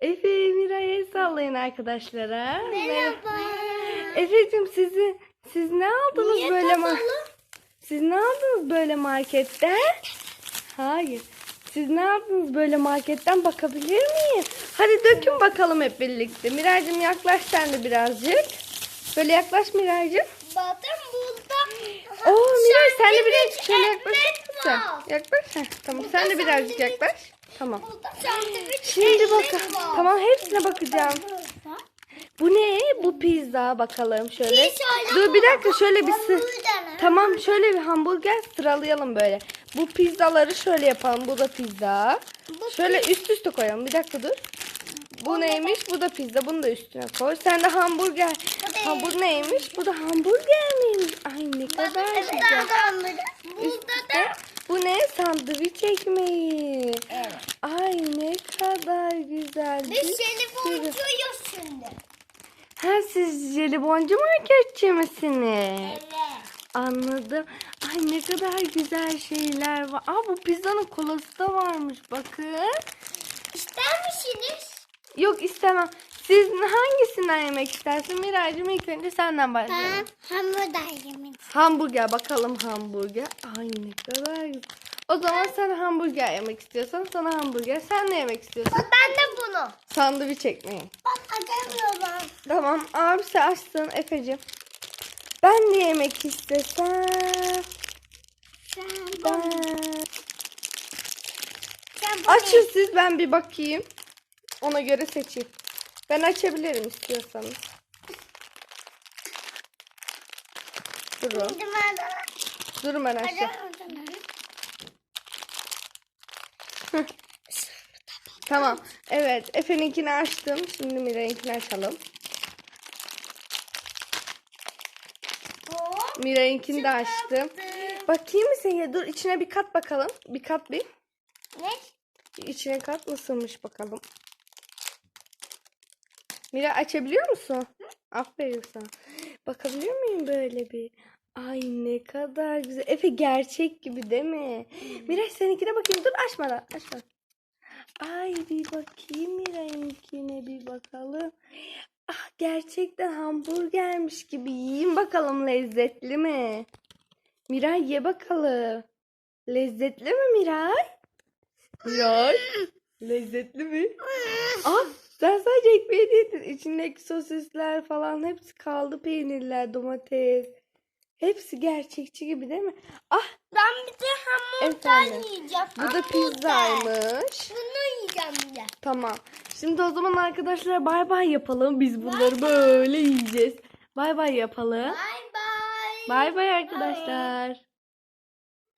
Efe Miray'a sallayın arkadaşlara. Merhaba. Efe'cim sizi siz ne aldınız Niye böyle ma-? Siz ne aldınız böyle marketten? Hayır. Siz ne aldınız böyle marketten bakabilir miyim? Hadi dökün bakalım hep birlikte. Miraycığım yaklaş sen de birazcık. Böyle yaklaş Miraycığım. Bakın burada. Oo Miray sen de birazcık şöyle yaklaş. Sen yaklaş. Heh, tamam sen de birazcık yaklaş. Tamam. Şimdi var. Tamam hepsine bakacağım. Bu ne? Bu pizza bakalım şöyle. Dur bir dakika şöyle bir sı-. Tamam şöyle bir hamburger sıralayalım böyle. Bu pizzaları şöyle yapalım. Bu da pizza. Şöyle üst üste koyalım. Bir dakika dur. Bu neymiş? Bu da pizza. Bunu da üstüne koy. Sen de hamburger. Ha bu neymiş? Bu da hamburger miymiş? Ay ne kadar güzel. Burada da bu ne? Sandviç ekmeği. Evet. Ay ne kadar güzel. Biz buluşuyoruz şimdi. Ha siz jeliboncu marketçi? Evet. Anladım. Ay ne kadar güzel şeyler var. Aa bu pizzanın kolası da varmış bakın. İster misiniz? Yok istemem. Siz hangisinden yemek istersin? Miraycığım ilk önce senden başlayalım. hamburger yemek. Hamburger bakalım hamburger. Ay ne kadar güzel. O zaman sen hamburger yemek istiyorsan sana hamburger. Sen ne yemek istiyorsun? Ben de bunu. Sandviç ekmeği. Bak açamıyorum. Tamam abisi açsın Efe'cim. Ben ne yemek istesem? Sen Ben... Sen bunu Açın siz ben bir bakayım. Ona göre seçeyim. Ben açabilirim istiyorsanız. Durun. Durun ben açacağım. Tamam. Evet. Efe'ninkini açtım. Şimdi Miray'ınkini açalım. Miray'ınkini de açtım. Bakayım mı sen? Dur içine bir kat bakalım. Bir kat bir. Ne? İçine kat nasılmış bakalım. Mira açabiliyor musun? Aferin sana. Bakabiliyor muyum böyle bir? Ay ne kadar güzel. Efe gerçek gibi değil mi? Mira seninkine bakayım. Dur açmadan. Açma. Ay bir bakayım Mira'yınkine bir bakalım. Ah gerçekten hamburgermiş gibi. Yiyin bakalım lezzetli mi? Miray ye bakalım. Lezzetli mi Miray? Miray. Lezzetli mi? Ah sen sadece ekmeği yedin. İçindeki sosisler falan hepsi kaldı. Peynirler, domates. Hepsi gerçekçi gibi değil mi? Ah Ben bir de hamburger Efendim? yiyeceğim. bu da Hamburger. pizzaymış. Bunu yiyeceğim bir de. Tamam. Şimdi o zaman arkadaşlar bay bay yapalım. Biz bunları böyle yiyeceğiz. Bay bay yapalım. Bye bye. Bay bay arkadaşlar.